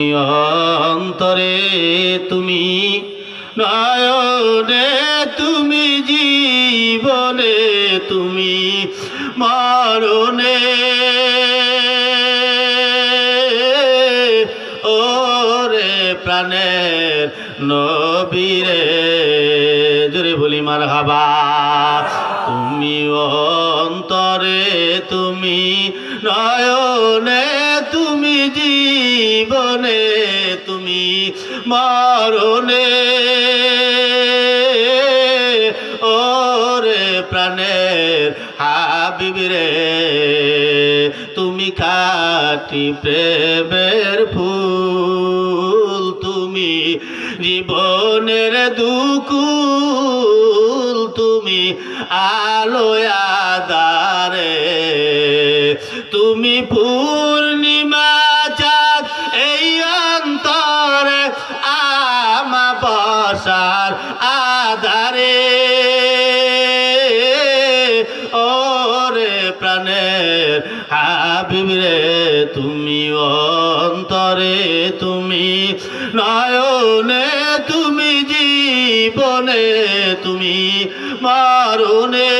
অন্তরে তুমি, নয়নে তুমি, জীবনে তুমি, মরণে। ওরে প্রাণের নবীরে, জোরে বলি মার হাবা তুমি অন্তরে তুমি, নয়নে তুমি জীবনে তুমি মরণে। ওরে প্রাণের হাবিবরে তুমি কাটি প্রেমের ফুল, তুমি জীবনের দুকুল, তুমি আলোয়াদারে তুমি পূর্ণিমা আধারে। ওরে প্রাণের হাবিবরে তুমি অন্তরে, তুমি নয়নে, তুমি জীবনে, তুমি মারুনে।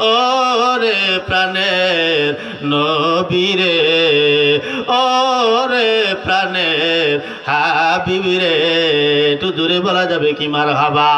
ওরে প্রাণের নবীরে প্রাণের হাবিবরে একটু দূরে বলা যাবে কি মার হাবা